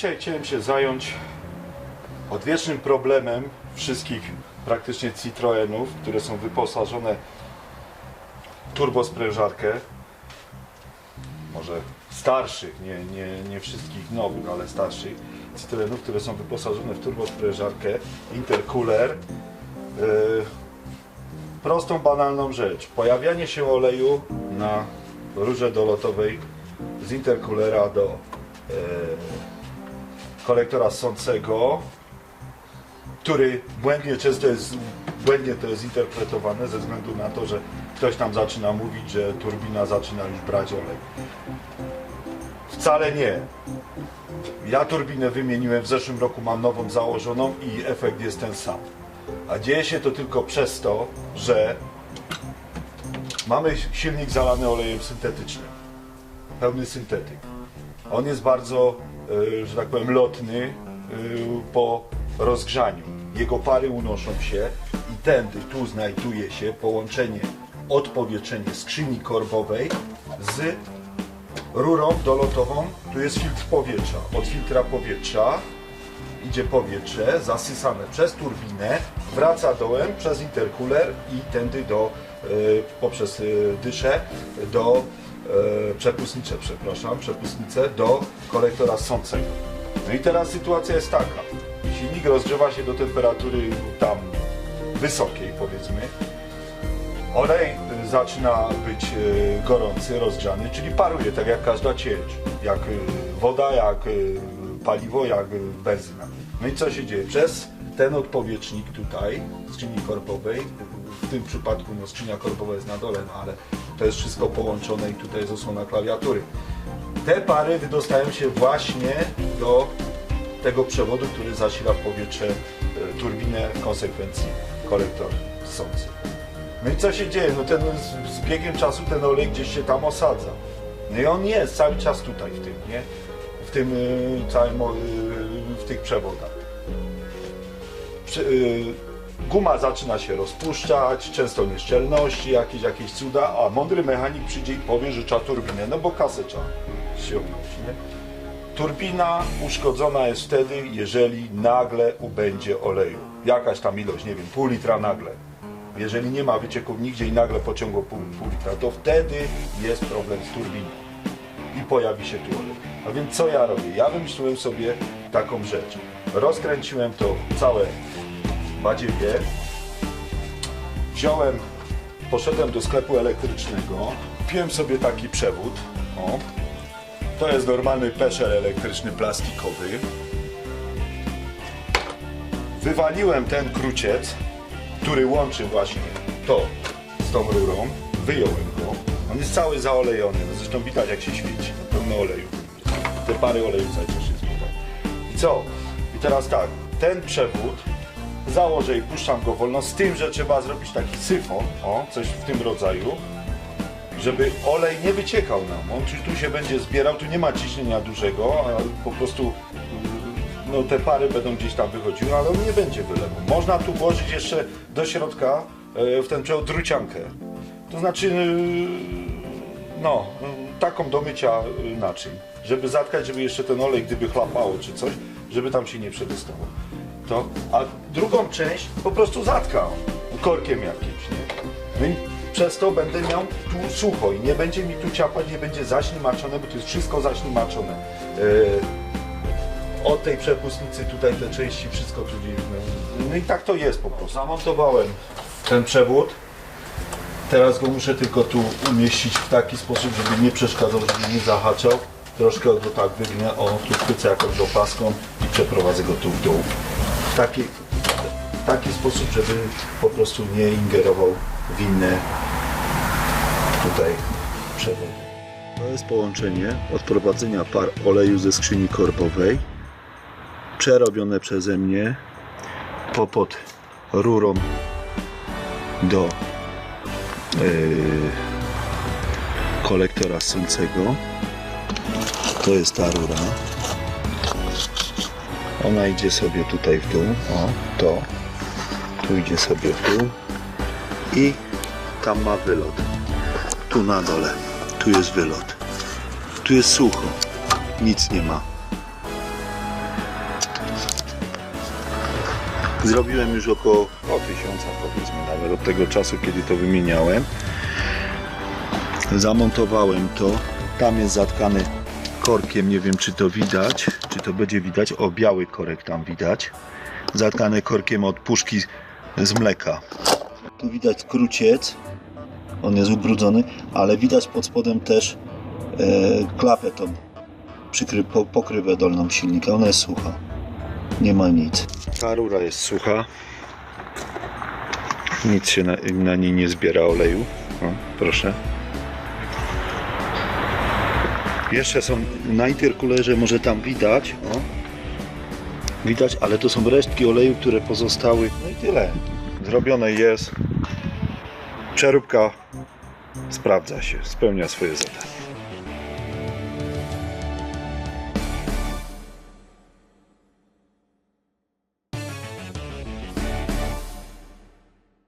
dzisiaj chciałem się zająć odwiecznym problemem wszystkich praktycznie Citroenów, które są wyposażone w turbosprężarkę. Może starszych, nie, nie, nie wszystkich nowych, ale starszych Citroenów, które są wyposażone w turbosprężarkę, intercooler. Yy, prostą, banalną rzecz. Pojawianie się oleju na rurze dolotowej z intercoolera do e, kolektora ssącego, który błędnie często jest, błędnie to jest interpretowane ze względu na to, że ktoś tam zaczyna mówić, że turbina zaczyna już brać olej. Wcale nie. Ja turbinę wymieniłem w zeszłym roku, mam nową założoną i efekt jest ten sam. A dzieje się to tylko przez to, że mamy silnik zalany olejem syntetycznym. Pełny syntetyk. On jest bardzo, że tak powiem, lotny e, po rozgrzaniu. Jego pary unoszą się i tędy tu znajduje się połączenie, odpowietrzenie skrzyni korbowej z rurą dolotową. Tu jest filtr powietrza. Od filtra powietrza idzie powietrze zasysane przez turbinę, wraca dołem przez intercooler i tędy do, e, poprzez e, dyszę do e, przepustnicze, przepraszam, przepustnicę do kolektora ssącego. No i teraz sytuacja jest taka. Silnik rozgrzewa się do temperatury tam wysokiej powiedzmy. Olej y, zaczyna być y, gorący, rozgrzany, czyli paruje, tak jak każda ciecz. Jak woda, jak paliwo, jak benzyna. No i co się dzieje? Przez ten odpowietrznik tutaj, skrzyni korbowej, w tym przypadku no, skrzynia korbowa jest na dole, no, ale to jest wszystko połączone i tutaj jest osłona klawiatury. Te pary wydostają się właśnie do tego przewodu, który zasila w powietrze y, turbinę, w konsekwencji kolektor ssący. No i co się dzieje? No ten z, biegiem czasu ten olej gdzieś się tam osadza. No i on jest cały czas tutaj w tym, nie? W tym y, całym, y, w tych przewodach. Guma zaczyna się rozpuszczać, często nieszczelności, jakieś, jakieś cuda, a mądry mechanik przyjdzie i powie, że trzeba turbinę, no bo kasę trzeba ściągnąć, nie? Turbina uszkodzona jest wtedy, jeżeli nagle ubędzie oleju. Jakaś tam ilość, nie wiem, pół litra nagle. Jeżeli nie ma wycieków nigdzie i nagle pociągło pół, pół litra, to wtedy jest problem z turbiną i pojawi się tu olej. A więc co ja robię? Ja wymyśliłem sobie taką rzecz. Rozkręciłem to całe badziewie. Wziąłem, poszedłem do sklepu elektrycznego, kupiłem sobie taki przewód. O, to jest normalny peszel elektryczny plastikowy. Wywaliłem ten kruciec, który łączy właśnie to z tą rurą. Wyjąłem go. On jest cały zaolejony. No zresztą widać jak się świeci. No, pełno oleju. Te pary oleju cały czas się zbierają. I co? I teraz tak. Ten przewód założę i puszczam go wolno. Z tym, że trzeba zrobić taki syfon. O, coś w tym rodzaju żeby olej nie wyciekał nam. On tu, się będzie zbierał, tu nie ma ciśnienia dużego, a po prostu no, te pary będą gdzieś tam wychodziły, ale on nie będzie wylewu. Można tu włożyć jeszcze do środka yy, w ten przewód druciankę. To znaczy, yy, no, yy, taką do mycia naczyń, żeby zatkać, żeby jeszcze ten olej, gdyby chlapało czy coś, żeby tam się nie przedostało. To, a drugą część po prostu zatkam korkiem jakimś, nie? No i przez to będę miał tu sucho i nie będzie mi tu ciapać, nie będzie zaślimaczone, bo to jest wszystko zaślimaczone. Yy, od tej przepustnicy tutaj te części, wszystko tu no i tak to jest po prostu. Zamontowałem ten przewód. Teraz go muszę tylko tu umieścić w taki sposób, żeby nie przeszkadzał, żeby nie zahaczał. Troszkę go tak wygnę, o tu chwycę jakąś opaską i przeprowadzę go tu w dół. Taki, taki sposób, żeby po prostu nie ingerował w inne tutaj przewody. To jest połączenie odprowadzenia par oleju ze skrzyni korbowej przerobione przeze mnie po pod rurą do yy, kolektora ssącego. To jest ta rura. Ona idzie sobie tutaj w dół. O, to. Tu idzie sobie w dół. I tam ma wylot. Tu na dole. Tu jest wylot. Tu jest sucho. Nic nie ma. Zrobiłem już około 2000 powiedzmy nawet od tego czasu, kiedy to wymieniałem. Zamontowałem to. Tam jest zatkany korkiem, nie wiem czy to widać, czy to będzie widać. O, biały korek tam widać. Zatkany korkiem od puszki z mleka. Tu widać kruciec. On jest ubrudzony, ale widać pod spodem też e, klapę tą przykry, po, pokrywę dolną silnika. Ona jest sucha. Nie ma nic. Ta rura jest sucha. Nic się na, na niej nie zbiera oleju. O, proszę. Jeszcze są na interkulerze, może tam widać. O. Widać, ale to są resztki oleju, które pozostały. No i tyle. Zrobione jest. Przeróbka sprawdza się, spełnia swoje zadanie.